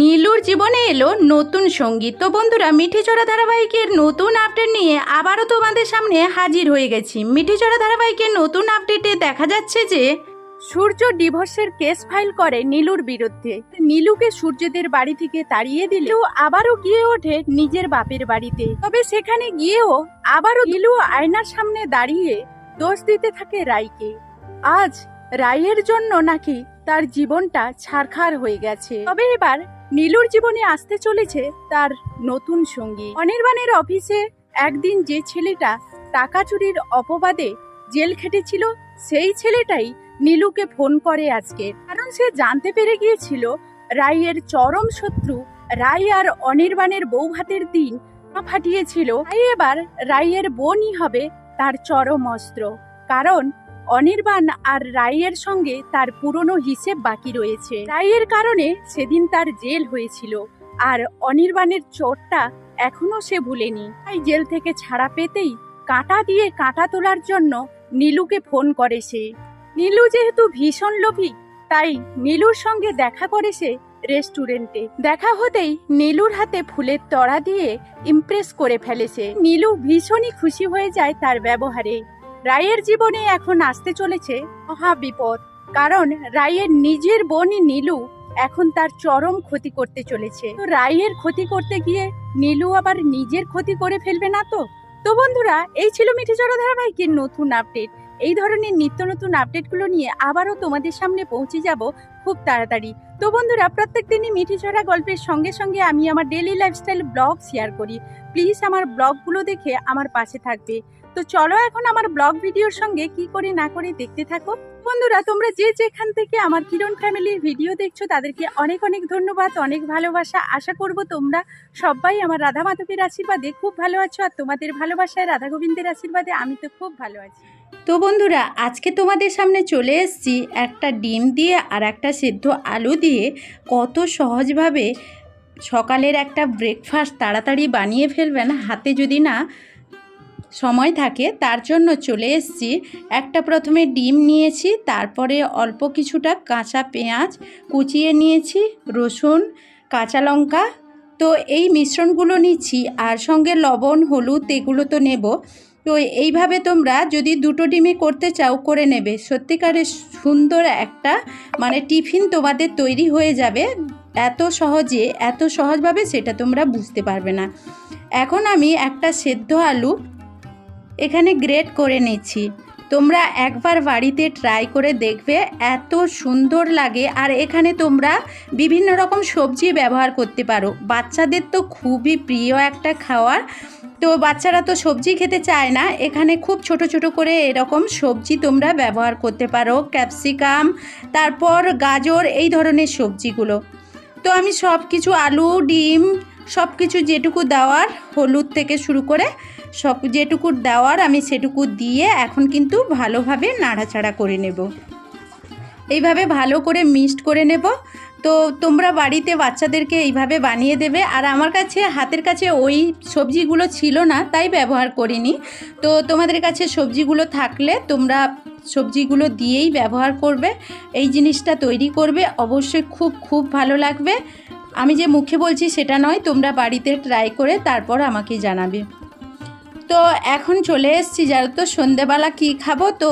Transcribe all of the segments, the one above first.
নীলুর জীবনে এলো নতুন সংগীত। তো বন্ধুরা মিঠি চড়া ধারাবাহিকের নতুন আপডেট নিয়ে আবারও তোমাদের সামনে হাজির হয়ে গেছি। মিঠি চড়া ধারাবাহিকের নতুন আপডেটে দেখা যাচ্ছে যে, সূর্য ডিভোর্সের কেস ফাইল করে নীলুর বিরুদ্ধে। নীলুকে সূর্যদের বাড়ি থেকে তাড়িয়ে দিলেও আবারও গিয়ে ওঠে নিজের বাপের বাড়িতে। তবে সেখানে গিয়েও আবারও নীলু আয়নার সামনে দাঁড়িয়ে দোষ দিতে থাকে রাইকে আজ রায়ের জন্য নাকি তার জীবনটা ছারখার হয়ে গেছে। তবে এবার নীলুর জীবনে আসতে চলেছে তার নতুন সঙ্গী। অনির্বাণের অফিসে একদিন যে ছেলেটা টাকা চুরির অপবাদে জেল খেটেছিল, সেই ছেলেটাই নীলুকে ফোন করে আজকে। কারণ সে জানতে পেরে গিয়েছিল, রায়ের চরম শত্রু রায় আর অনির্বাণের বউ ভাতের দিন ফাটিয়েছিল। তাই এবার রায়ের বোনই হবে তার চরম অস্ত্র। কারণ অনির্বাণ আর রায়ের সঙ্গে তার পুরনো হিসেব বাকি রয়েছে। রায়ের কারণে সেদিন তার জেল হয়েছিল, আর অনির্বাণের চোটটা এখনও সে ভুলেনি। তাই জেল থেকে ছাড়া পেতেই কাঁটা দিয়ে কাঁটা তোলার জন্য নীলুকে ফোন করে সে। নীলু যেহেতু ভীষণ লোভী, তাই নীলুর সঙ্গে দেখা করে সে রেস্টুরেন্টে। দেখা হতেই নীলুর হাতে ফুলের তড়া দিয়ে ইমপ্রেস করে ফেলেছে নীলু ভীষণই খুশি হয়ে যায় তার ব্যবহারে। রায়ের জীবনে এখন আসতে চলেছে মহা বিপদ। কারণ রায়ের নিজের বোনই নীলু এখন তার চরম ক্ষতি করতে চলেছে। তো রায়ের ক্ষতি করতে গিয়ে নীলু আবার নিজের ক্ষতি করে ফেলবে না তো? তো বন্ধুরা, এই ছিল মিঠি চড়া ধারাবাহিকের নতুন আপডেট। এই ধরনের নিত্য নতুন আপডেটগুলো নিয়ে আবারও তোমাদের সামনে পৌঁছে যাব খুব তাড়াতাড়ি। তো বন্ধুরা, প্রত্যেক দিনই মিঠি চড়া গল্পের সঙ্গে সঙ্গে আমি আমার ডেলি লাইফস্টাইল ব্লগ শেয়ার করি। প্লিজ আমার ব্লগগুলো দেখে আমার পাশে থাকবে। তো চলো এখন আমার ব্লগ ভিডিওর সঙ্গে কি করে না করে দেখতে থাকো। বন্ধুরা, তোমরা যে যেখান থেকে আমার কিরণ ফ্যামিলির ভিডিও দেখছ, তাদেরকে অনেক অনেক ধন্যবাদ, অনেক ভালোবাসা। আশা করব তোমরা সবাই আমার রাধা মাধবের আশীর্বাদে খুব ভালো আছো, আর তোমাদের ভালোবাসায় রাধা গোবিন্দের আশীর্বাদে আমি তো খুব ভালো আছি। তো বন্ধুরা, আজকে তোমাদের সামনে চলে এসেছি একটা ডিম দিয়ে আর একটা সেদ্ধ আলু দিয়ে। কত সহজভাবে সকালের একটা ব্রেকফাস্ট তাড়াতাড়ি বানিয়ে ফেলবেন হাতে যদি না সময় থাকে, তার জন্য চলে এসেছি। একটা প্রথমে ডিম নিয়েছি, তারপরে অল্প কিছুটা কাঁচা পেঁয়াজ কুচিয়ে নিয়েছি, রসুন, কাঁচা লঙ্কা। তো এই মিশ্রণগুলো নিচ্ছি, আর সঙ্গে লবণ, হলুদ, এগুলো তো নেব। তো এইভাবে তোমরা যদি দুটো ডিমে করতে চাও, করে নেবে। সত্যিকারের সুন্দর একটা মানে টিফিন তোমাদের তৈরি হয়ে যাবে। এত সহজে, এত সহজভাবে সেটা তোমরা বুঝতে পারবে না। এখন আমি একটা সেদ্ধ আলু এখানে গ্রেট করে নিচ্ছি। তোমরা একবার বাড়িতে ট্রাই করে দেখবে, এত সুন্দর লাগে। আর এখানে তোমরা বিভিন্ন রকম সবজি ব্যবহার করতে পারো। বাচ্চাদের তো খুবই প্রিয় একটা খাওয়ার। তো বাচ্চারা তো সবজি খেতে চায় না। এখানে খুব ছোট ছোট করে এরকম সবজি তোমরা ব্যবহার করতে পারো। ক্যাপসিকাম, তারপর গাজর, এই ধরনের সবজিগুলো। তো আমি সব কিছু আলু, ডিম সব কিছু যেটুকু দেওয়ার, হলুদ থেকে শুরু করে সব যেটুকু দেওয়ার আমি সেটুকু দিয়ে এখন কিন্তু ভালোভাবে নাড়াচাড়া করে নেব। এইভাবে ভালো করে মিক্সড করে নেব। তো তোমরা বাড়িতে বাচ্চাদেরকে এইভাবে বানিয়ে দেবে। আর আমার কাছে, হাতের কাছে ওই সবজিগুলো ছিল না, তাই ব্যবহার করিনি। তো তোমাদের কাছে সবজিগুলো থাকলে তোমরা সবজিগুলো দিয়েই ব্যবহার করবে। এই জিনিসটা তৈরি করবে। অবশ্যই খুব খুব ভালো লাগবে। আমি যে মুখে বলছি সেটা নয়, তোমরা বাড়িতে ট্রাই করে তারপর আমাকে জানাবে। তো এখন চলে এসেছি, যারা তো সন্ধেবেলা কী খাব? তো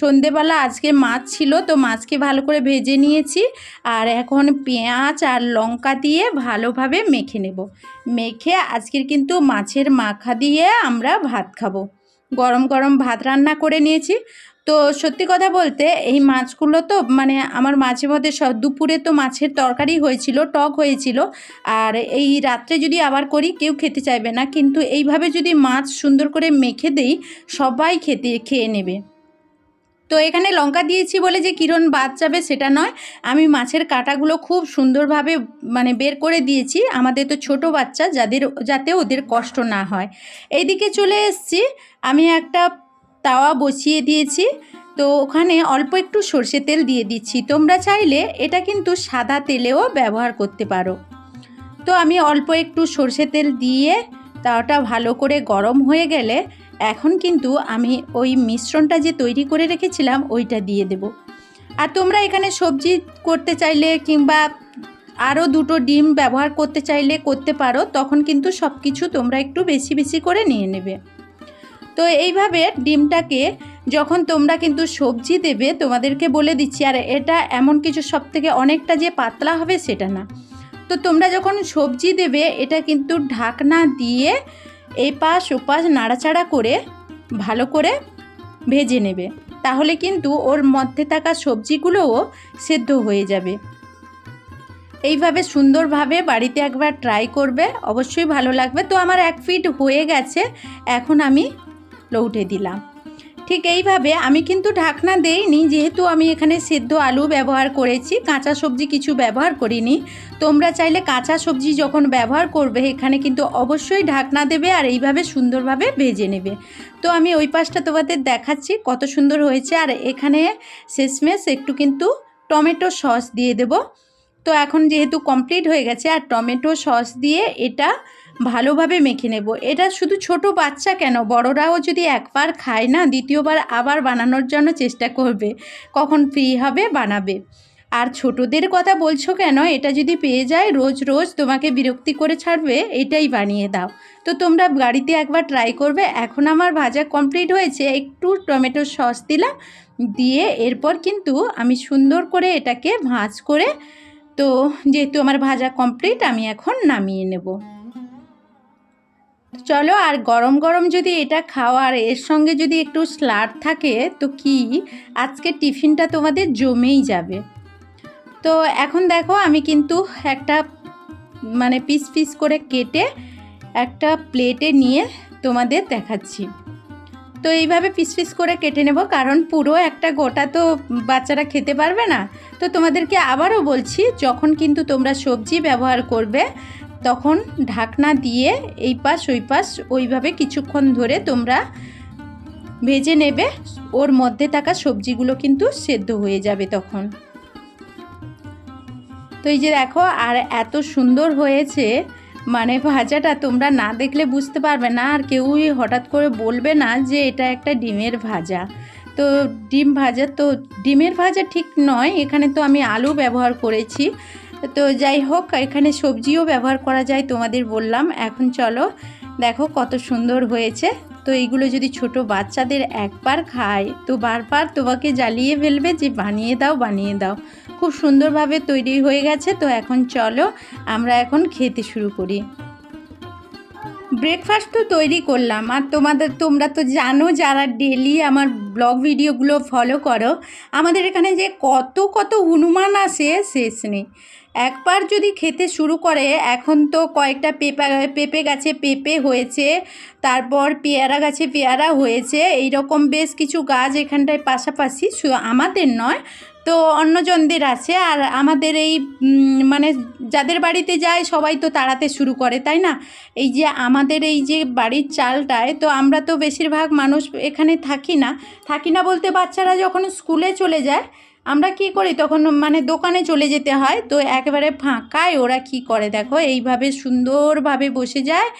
সন্ধেবেলা আজকে মাছ ছিল, তো মাছকে ভালো করে ভেজে নিয়েছি। আর এখন পেঁয়াজ আর লঙ্কা দিয়ে ভালোভাবে মেখে নেব। মেখে আজকের কিন্তু মাছের মাখা দিয়ে আমরা ভাত খাব। গরম গরম ভাত রান্না করে নিয়েছি। তো সত্যি কথা বলতে এই মাছগুলো তো মানে আমার মাঝে মধ্যে সব দুপুরে তো মাছের তরকারি হয়েছিল, টক হয়েছিল। আর এই রাত্রে যদি আবার করি, কেউ খেতে চাইবে না। কিন্তু এইভাবে যদি মাছ সুন্দর করে মেখে দেই, সবাই খেতে, খেয়ে নেবে। তো এখানে লঙ্কা দিয়েছি বলে যে কিরণ বাদ যাবে সেটা নয়। আমি মাছের কাঁটাগুলো খুব সুন্দরভাবে মানে বের করে দিয়েছি। আমাদের তো ছোট বাচ্চা, যাদের, যাতে ওদের কষ্ট না হয়। এইদিকে চলে এসেছি। আমি একটা তাওয়া বসিয়ে দিয়েছি। তো ওখানে অল্প একটু সর্ষে তেল দিয়ে দিচ্ছি। তোমরা চাইলে এটা কিন্তু সাদা তেলেও ব্যবহার করতে পারো। তো আমি অল্প একটু সর্ষে তেল দিয়ে তাওয়াটা ভালো করে গরম হয়ে গেলে এখন কিন্তু আমি ওই মিশ্রণটা যে তৈরি করে রেখেছিলাম ওইটা দিয়ে দেব। আর তোমরা এখানে সবজি করতে চাইলে কিংবা আরও দুটো ডিম ব্যবহার করতে চাইলে করতে পারো। তখন কিন্তু সব কিছু তোমরা একটু বেশি বেশি করে নিয়ে নেবে। তো এইভাবে ডিমটাকে যখন তোমরা কিন্তু সবজি দেবে, তোমাদেরকে বলে দিচ্ছি, আর, এটা এমন কিছু সব থেকে অনেকটা যে পাতলা হবে, সেটা না। তো তোমরা যখন সবজি দেবে, এটা কিন্তু ঢাকনা দিয়ে এই পাশ ওপাশ নাড়াচাড়া করে ভালো করে ভেজে নেবে। তাহলে কিন্তু ওর মধ্যে থাকা সবজিগুলোও সেদ্ধ হয়ে যাবে। এইভাবে সুন্দরভাবে বাড়িতে একবার ট্রাই করবে, অবশ্যই ভালো লাগবে। তো আমার এক ফিট হয়ে গেছে, এখন আমি লৌটে দিলাম। ঠিক এইভাবে আমি কিন্তু ঢাকনা দেইনি, যেহেতু আমি এখানে সেদ্ধ আলু ব্যবহার করেছি, কাঁচা সবজি কিছু ব্যবহার করিনি। তোমরা চাইলে কাঁচা সবজি যখন ব্যবহার করবে, এখানে কিন্তু অবশ্যই ঢাকনা দেবে আর এইভাবে সুন্দরভাবে ভেজে নেবে। তো আমি ওই পাশটা তোমাদের দেখাচ্ছি, কত সুন্দর হয়েছে। আর এখানে শেষমেশ একটু কিন্তু টমেটো সস দিয়ে দেব। তো এখন যেহেতু কমপ্লিট হয়ে গেছে, আর টমেটো সস দিয়ে এটা ভালোভাবে মেখে নেব। এটা শুধু ছোট বাচ্চা কেন? বড়রাও যদি একবার খায় না, দ্বিতীয়বার আবার বানানোর জন্য চেষ্টা করবে। কখন ফ্রি হবে, বানাবে। আর ছোটদের কথা বলছো কেন? এটা যদি পেয়ে যায়, রোজ রোজ তোমাকে বিরক্তি করে ছাড়বে, এটাই বানিয়ে দাও। তো তোমরা বাড়িতে একবার ট্রাই করবে। এখন আমার ভাজা কমপ্লিট হয়েছে। একটু টমেটো সস দিলাম। দিয়ে এরপর কিন্তু আমি সুন্দর করে এটাকে ভাঁজ করে, তো যেহেতু আমার ভাজা কমপ্লিট আমি এখন নামিয়ে নেব। চলো আর গরম গরম যদি এটা খাওয়ার এর সঙ্গে যদি একটু স্লাড থাকে, তো কি? আজকে টিফিনটা তোমাদের জমেই যাবে। তো এখন দেখো আমি কিন্তু একটা মানে পিস পিস করে কেটে একটা প্লেটে নিয়ে তোমাদের দেখাচ্ছি। তো এইভাবে পিস পিস করে কেটে নেব, কারণ পুরো একটা গোটা তো বাচ্চারা খেতে পারবে না। তো তোমাদেরকে আবারও বলছি, যখন কিন্তু তোমরা সবজি ব্যবহার করবে তখন ঢাকনা দিয়ে এই পাশ ওই পাশ ওইভাবে কিছুক্ষণ ধরে তোমরা ভেজে নেবে। ওর মধ্যে থাকা সবজিগুলো কিন্তু সেদ্ধ হয়ে যাবে তখন। তো এই যে দেখো, আর এত সুন্দর হয়েছে মানে ভাজাটা তোমরা না দেখলে বুঝতে পারবে না, আর কেউই হঠাৎ করে বলবে না যে এটা একটা ডিমের ভাজা। তো ডিম ভাজা, তো ডিমের ভাজা ঠিক নয়, এখানে তো আমি আলু ব্যবহার করেছি। তো যাই হোক, এখানে সবজিও ব্যবহার করা যায় তোমাদের বললাম। এখন চলো, দেখো কত সুন্দর হয়েছে। তো এইগুলো যদি ছোট বাচ্চাদের একবার খায়, তো বারবার তোমাকে জ্বালিয়ে ফেলবে যে বানিয়ে দাও বানিয়ে দাও। খুব সুন্দরভাবে তৈরি হয়ে গেছে, তো এখন চলো আমরা এখন খেতে শুরু করি। ব্রেকফাস্ট তো তৈরি করলাম, আর তোমাদের, তোমরা তো জানো যারা ডেলি আমার ব্লগ ভিডিওগুলো ফলো করো, আমাদের এখানে যে কত কত হনুমান আসে, শেষ নেই। একবার যদি খেতে শুরু করে, এখন তো কয়েকটা পেঁপা, পেঁপে গাছে পেঁপে হয়েছে, তারপর পেয়ারা গাছে পেয়ারা হয়েছে এই রকম বেশ কিছু গাছ এখানটায় পাশাপাশি আমাদের নয়, তো অন্যজনদের আছে, আর আমাদের এই মানে যাদের বাড়িতে যায় সবাই তো তাড়াতে শুরু করে, তাই না? এই যে আমাদের এই যে বাড়ির চালটায়, তো আমরা তো বেশিরভাগ মানুষ এখানে থাকি না থাকি না বলতে বাচ্চারা যখন স্কুলে চলে যায় আমরা কি করি? তখন মানে দোকানে চলে যেতে হয়। তো একেবারে ফাঁকায় ওরা কি করে? দেখো, এইভাবে সুন্দরভাবে বসে যায়।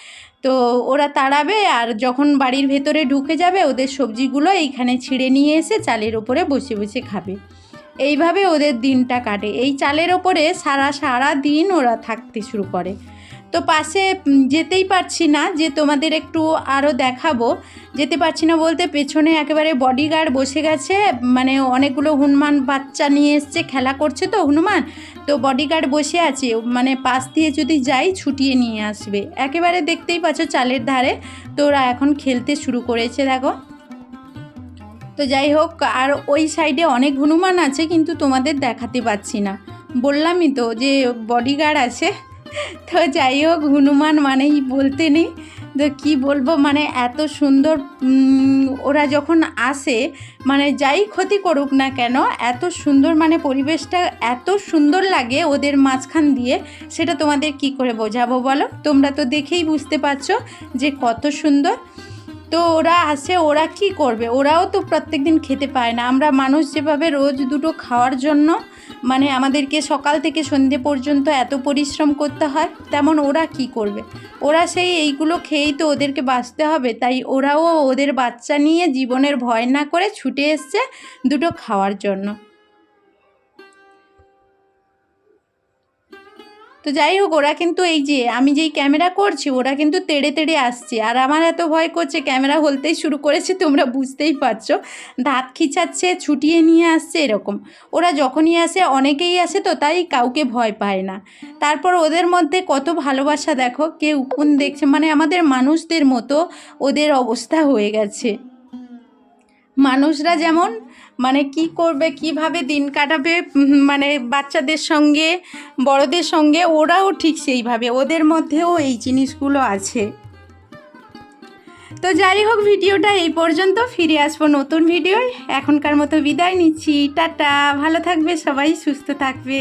তো ওরা তাড়াবে আর যখন বাড়ির ভেতরে ঢুকে যাবে, ওদের সবজিগুলো এইখানে ছিঁড়ে নিয়ে এসে চালের ওপরে বসে বসে খাবে। এইভাবে ওদের দিনটা কাটে। এই চালের ওপরে সারা সারা দিন ওরা থাকতে শুরু করে। তো পাশে যেতেই পারছি না, যে তোমাদের একটু আরও দেখাবো। যেতে পারছি না বলতে পেছনে একেবারে বডিগার্ড বসে গেছে মানে অনেকগুলো হনুমান বাচ্চা নিয়ে এসছে, খেলা করছে তো হনুমান। তো বডিগার্ড বসে আছে মানে পাশ দিয়ে যদি যাই ছুটিয়ে নিয়ে আসবে। একেবারে দেখতেই পাচ্ছ চালের ধারে, তো ওরা এখন খেলতে শুরু করেছে, দেখো। তো যাই হোক, আর ওই সাইডে অনেক হনুমান আছে, কিন্তু তোমাদের দেখাতে পাচ্ছি না। বললামই তো যে বডিগার্ড আছে তো যাই হোক হনুমান মানেই বলতে নেই। তো কী বলব মানে এত সুন্দর ওরা যখন আসে মানে যাই ক্ষতি করুক না কেন, এত সুন্দর মানে পরিবেশটা এত সুন্দর লাগে ওদের মাঝখান দিয়ে, সেটা তোমাদের কি করে বোঝাবো বলো? তোমরা তো দেখেই বুঝতে পারছ যে কত সুন্দর। তো ওরা আসে, ওরা কি করবে? ওরাও তো প্রত্যেক দিন খেতে পায় না। আমরা মানুষ যেভাবে রোজ দুটো খাওয়ার জন্য মানে আমাদেরকে সকাল থেকে সন্ধে পর্যন্ত এত পরিশ্রম করতে হয়, তেমন ওরা কি করবে? ওরা সেই এইগুলো খেয়েই তো ওদেরকে বাঁচতে হবে, তাই ওরাও ওদের বাচ্চা নিয়ে জীবনের ভয় না করে ছুটে এসছে দুটো খাওয়ার জন্য। তো যাই হোক, ওরা কিন্তু এই যে আমি যেই ক্যামেরা করছি, ওরা কিন্তু তেড়ে তেড়ে আসছে। আর আমার এত ভয় করছে, ক্যামেরা হলতেই শুরু করেছে, তোমরা বুঝতেই পারছ। দাঁত খিচাচ্ছে, ছুটিয়ে নিয়ে আসছে, এরকম। ওরা যখনই আসে, অনেকেই আসে তো, তাই কাউকে ভয় পায় না। তারপর ওদের মধ্যে কত ভালোবাসা, দেখো কে উকুন দেখছে মানে আমাদের মানুষদের মতো ওদের অবস্থা হয়ে গেছে। মানুষরা যেমন মানে কি করবে, কীভাবে দিন কাটাবে মানে বাচ্চাদের সঙ্গে, বড়দের সঙ্গে, ওরাও ঠিক সেইভাবে, ওদের মধ্যেও এই জিনিসগুলো আছে। তো যাই হোক, ভিডিওটা এই পর্যন্ত, ফিরে আসব নতুন ভিডিও এখনকার মতো বিদায় নিচ্ছি, টাটা, ভালো থাকবে সবাই, সুস্থ থাকবে।